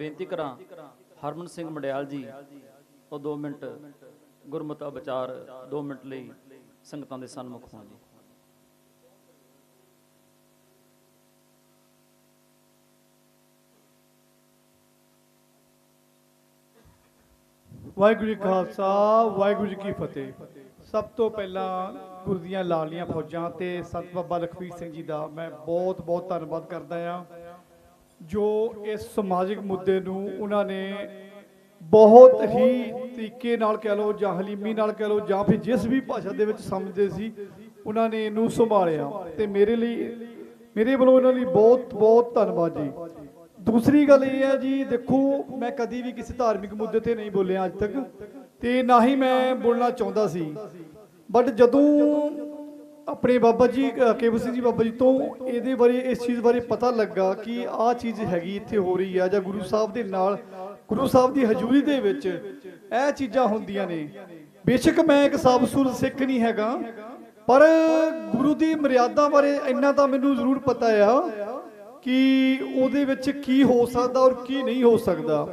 ਬੇਨਤੀ ਕਰਾਂ, ਹਰਮਨ ਸਿੰਘ ਮੰਡਿਆਲ ਜੀ, ਉਹ 2 ਮਿੰਟ ਗੁਰਮਤਿ ਵਿਚਾਰ 2 ਮਿੰਟ ਲਈ ਸੰਗਤਾਂ ਦੇ ਸਨਮੁਖ ਹੋਣ ਜੀ। ਵਾਹਿਗੁਰੂ ਜੀ ਖਾਲਸਾ, ਵਾਹਿਗੁਰੂ ਜੀ ਕੀ ਫਤਿਹ। ਸਭ ਤੋਂ ਪਹਿਲਾਂ ਗੁਰੂ ਲਾਲੀਆਂ ਫੌਜਾਂ ਤੇ ਸੰਤ ਬਾਬਾ ਲਖਵੀਰ ਸਿੰਘ ਜੀ ਦਾ ਮੈਂ ਬਹੁਤ ਬਹੁਤ ਧੰਨਵਾਦ ਕਰਦਾ ਹਾਂ। ਜੋ ਇਸ ਸਮਾਜਿਕ ਮੁੱਦੇ ਨੂੰ ਉਹਨਾਂ ਨੇ ਬਹੁਤ ਹੀ ਤਰੀਕੇ ਨਾਲ ਕਹਿ ਲਓ ਜਾਂ ਹਲੀਮੀ ਨਾਲ ਕਹਿ ਲਓ ਜਾਂ ਫਿਰ ਜਿਸ ਵੀ ਭਾਸ਼ਾ ਦੇ ਵਿੱਚ ਸਮਝਦੇ ਸੀ, ਉਹਨਾਂ ਨੇ ਇਹਨੂੰ ਸੰਭਾਲਿਆ। ਤੇ ਮੇਰੇ ਲਈ, ਮੇਰੇ ਵੱਲੋਂ ਇਹਨਾਂ ਲਈ ਬਹੁਤ ਬਹੁਤ ਧੰਨਵਾਦ ਜੀ। ਦੂਸਰੀ ਗੱਲ ਇਹ ਹੈ ਜੀ, ਦੇਖੋ, ਮੈਂ ਕਦੀ ਵੀ ਕਿਸੇ ਧਾਰਮਿਕ ਮੁੱਦੇ ਤੇ ਨਹੀਂ ਬੋਲਿਆ ਅੱਜ ਤੱਕ, ਤੇ ਨਾ ਹੀ ਮੈਂ ਬੋਲਣਾ ਚਾਹੁੰਦਾ ਸੀ। ਬਟ ਜਦੋਂ ਆਪਣੇ ਬਾਬਾ ਜੀ ਅ, ਕੇਵਲ ਸਿੰਘ ਜੀ ਬਾਬਾ ਜੀ ਤੋਂ ਇਹਦੇ ਬਾਰੇ ਇਸ ਚੀਜ਼ ਬਾਰੇ ਪਤਾ ਲੱਗਾ ਕਿ ਆਹ ਚੀਜ਼ ਹੈਗੀ ਇੱਥੇ ਹੋ ਰਹੀ ਆ ਜਾਂ ਗੁਰੂ ਸਾਹਿਬ ਦੇ ਨਾਲ ਗੁਰੂ ਸਾਹਿਬ ਦੀ ਹਜ਼ੂਰੀ ਦੇ ਵਿੱਚ ਇਹ ਚੀਜ਼ਾਂ ਹੁੰਦੀਆਂ ਨੇ। ਬੇਸ਼ੱਕ ਮੈਂ ਇੱਕ ਸਾਬਸੂਰ ਸਿੱਖ ਨਹੀਂ ਹੈਗਾ ਪਰ ਗੁਰੂ ਦੀ ਮਰਿਆਦਾ ਬਾਰੇ ਇੰਨਾ ਤਾਂ ਮੈਨੂੰ ਜ਼ਰੂਰ ਪਤਾ ਆ ਕਿ ਉਹਦੇ ਵਿੱਚ ਕੀ ਹੋ ਸਕਦਾ ਔਰ ਕੀ ਨਹੀਂ ਹੋ ਸਕਦਾ।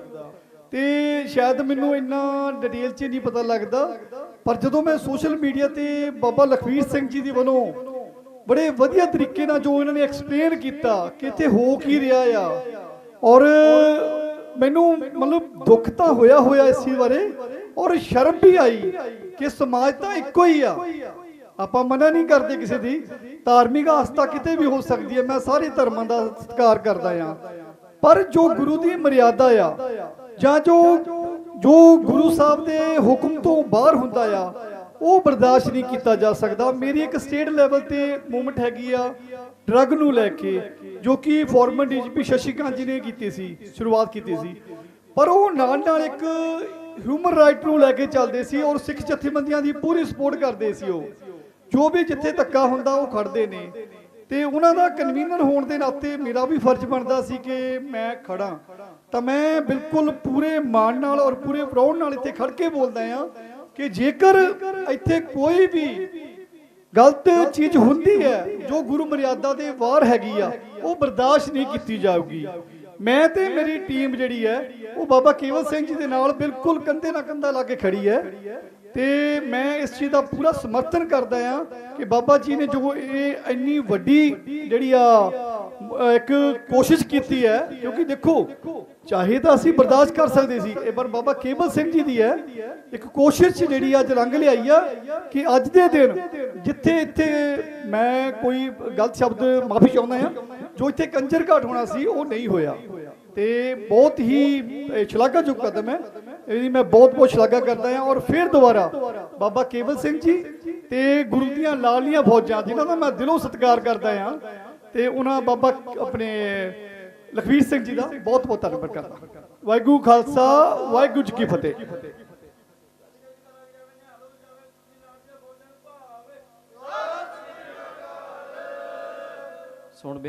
ਤੇ ਸ਼ਾਇਦ ਮੈਨੂੰ ਇੰਨਾ ਡਿਟੇਲ 'ਚ ਨਹੀਂ ਪਤਾ ਲੱਗਦਾ ਪਰ ਜਦੋਂ ਮੈਂ ਸੋਸ਼ਲ ਮੀਡੀਆ ਤੇ ਬਾਬਾ ਲਖਵੀਰ ਸਿੰਘ ਜੀ ਦੀ ਵੱਲੋਂ ਬੜੇ ਵਧੀਆ ਤਰੀਕੇ ਨਾਲ ਜੋ ਇਹਨਾਂ ਨੇ ਐਕਸਪਲੇਨ ਕੀਤਾ ਕਿ ਇੱਥੇ ਹੋ ਕੀ ਰਿਹਾ ਆ, ਔਰ ਮੈਨੂੰ ਮਤਲਬ ਦੁੱਖ ਤਾਂ ਹੋਇਆ ਹੋਇਆ ਇਸ ਚੀਜ਼ ਬਾਰੇ, ਔਰ ਸ਼ਰਮ ਵੀ ਆਈ ਕਿ ਸਮਾਜ ਤਾਂ ਇੱਕੋ ਹੀ ਆ। ਆਪਾਂ ਮਨਾ ਨਹੀਂ ਕਰਦੇ ਕਿਸੇ ਦੀ, ਧਾਰਮਿਕ ਆਸਥਾ ਕਿਤੇ ਵੀ ਹੋ ਸਕਦੀ ਹੈ, ਮੈਂ ਸਾਰੇ ਧਰਮਾਂ ਦਾ ਸਤਿਕਾਰ ਕਰਦਾ ਆ। ਪਰ ਜੋ ਗੁਰੂ ਦੀ ਮਰਿਆਦਾ ਆ, ਜਾਂ ਜੋ ਜੋ ਗੁਰੂ ਸਾਹਿਬ ਦੇ ਹੁਕਮ ਤੋਂ ਬਾਹਰ ਹੁੰਦਾ ਆ, ਉਹ ਬਰਦਾਸ਼ਤ ਨਹੀਂ ਕੀਤਾ ਜਾ ਸਕਦਾ। ਮੇਰੀ ਇੱਕ ਸਟੇਟ ਲੈਵਲ ਤੇ ਮੂਵਮੈਂਟ ਹੈਗੀ ਆ ਡਰੱਗ ਨੂੰ ਲੈ ਕੇ, ਜੋ ਕਿ ਫਾਰਮਰ ਡੀਜੀਪੀ ਸ਼ਸ਼ੀਕਾਂਤ ਜੀ ਨੇ ਕੀਤੀ ਸੀ, ਸ਼ੁਰੂਆਤ ਕੀਤੀ ਸੀ। ਪਰ ਉਹ ਨਾਲ ਨਾਲ ਇੱਕ ਹਿਊਮਨ ਰਾਈਟ ਨੂੰ ਲੈ ਕੇ ਚੱਲਦੇ ਸੀ ਔਰ ਸਿੱਖ ਜਥੇਬੰਦੀਆਂ ਦੀ ਪੂਰੀ ਸਪੋਰਟ ਕਰਦੇ ਸੀ ਉਹ। ਜੋ ਵੀ ਜਿੱਥੇ ਧੱਕਾ ਹੁੰਦਾ, ਉਹ ਖੜਦੇ ਨੇ। ਤੇ ਉਹਨਾਂ ਦਾ ਕਨਵੀਨਰ ਹੋਣ ਦੇ ਨਾਤੇ ਮੇਰਾ ਵੀ ਫਰਜ਼ ਬਣਦਾ ਸੀ ਕਿ ਮੈਂ ਖੜਾ। ਤਾਂ ਮੈਂ ਬਿਲਕੁਲ ਪੂਰੇ ਮਾਣ ਨਾਲ ਔਰ ਪੂਰੇ ਪ੍ਰਾਊਡ ਨਾਲ ਇੱਥੇ ਖੜ ਕੇ ਬੋਲਦਾ ਆ ਕਿ ਜੇਕਰ ਇੱਥੇ ਕੋਈ ਵੀ ਗਲਤ ਚੀਜ਼ ਹੁੰਦੀ ਹੈ, ਜੋ ਗੁਰੂ ਮਰਿਆਦਾ ਦੇ ਵਾਰ ਹੈਗੀ ਆ, ਉਹ ਬਰਦਾਸ਼ਤ ਨਹੀਂ ਕੀਤੀ ਜਾਊਗੀ। ਮੈਂ ਤੇ ਮੇਰੀ ਟੀਮ ਜਿਹੜੀ ਹੈ, ਉਹ ਬਾਬਾ ਕੇਵਲ ਸਿੰਘ ਜੀ ਦੇ ਨਾਲ ਬਿਲਕੁਲ ਕੰਧੇ ਨਾਲ ਕੰਧਾ ਲਾ ਕੇ ਖੜੀ ਹੈ। ਤੇ ਮੈਂ ਇਸ ਚੀਜ਼ ਦਾ ਪੂਰਾ ਸਮਰਥਨ ਕਰਦਾ ਆ ਕਿ ਬਾਬਾ ਜੀ ਨੇ ਜੋ ਇਹ ਇੰਨੀ ਵੱਡੀ ਜਿਹੜੀ ਆ ਇੱਕ ਕੋਸ਼ਿਸ਼ ਕੀਤੀ ਹੈ, ਕਿਉਂਕਿ ਦੇਖੋ, ਚਾਹੇ ਤਾਂ ਅਸੀਂ ਬਰਦਾਸ਼ਤ ਕਰ ਸਕਦੇ ਸੀ, ਇਹ ਪਰ ਬਾਬਾ ਕੇਵਲ ਸਿੰਘ ਜੀ ਦੀ ਹੈ, ਇੱਕ ਕੋਸ਼ਿਸ਼ ਜਿਹੜੀ ਅੱਜ ਰੰਗ ਲਿਆਈ ਆ ਕਿ ਅੱਜ ਦੇ ਦਿਨ ਜਿੱਥੇ ਇੱਥੇ ਮੈਂ ਕੋਈ ਗਲਤ ਸ਼ਬਦ ਮਾਫੀ ਚਾਹੁੰਦਾ ਹਾਂ, ਜੋ ਇੱਥੇ ਕੰਜਰ ਘਾਟ ਹੋਣਾ ਸੀ, ਉਹ ਨਹੀਂ ਹੋਇਆ। ਤੇ ਬਹੁਤ ਹੀ ਸ਼ਲਾਘਾਯੋਗ ਕਦਮ ਹੈ। ਇਹਦੀ ਮੈਂ ਬਹੁਤ ਬਹੁਤ ਸ਼ਲਾਘਾ ਕਰਦਾ ਹਾਂ ਔਰ ਫਿਰ ਦੁਬਾਰਾ ਬਾਬਾ ਕੇਵਲ ਸਿੰਘ ਜੀ ਤੇ ਗੁਰੂ ਦੀਆਂ ਲਾਲੀਆਂ ਫੌਜਾਂ, ਜਿਨ੍ਹਾਂ ਦਾ ਮੈਂ ਦਿਲੋਂ ਸਤਿਕਾਰ ਕਰਦਾ ਹਾਂ ਤੇ ਉਹਨਾਂ ਬਾਬਾ ਆਪਣੇ ਲਖਵੀਰ ਸਿੰਘ ਜੀ ਦਾ ਬਹੁਤ ਬਹੁਤ ਧੰਨਵਾਦ ਕਰਦਾ। ਵਾਹਿਗੁਰੂ ਖਾਲਸਾ, ਵਾਹਿਗੁਰੂ ਜੀ ਕੀ ਫਤਿਹ। ਸੁਣ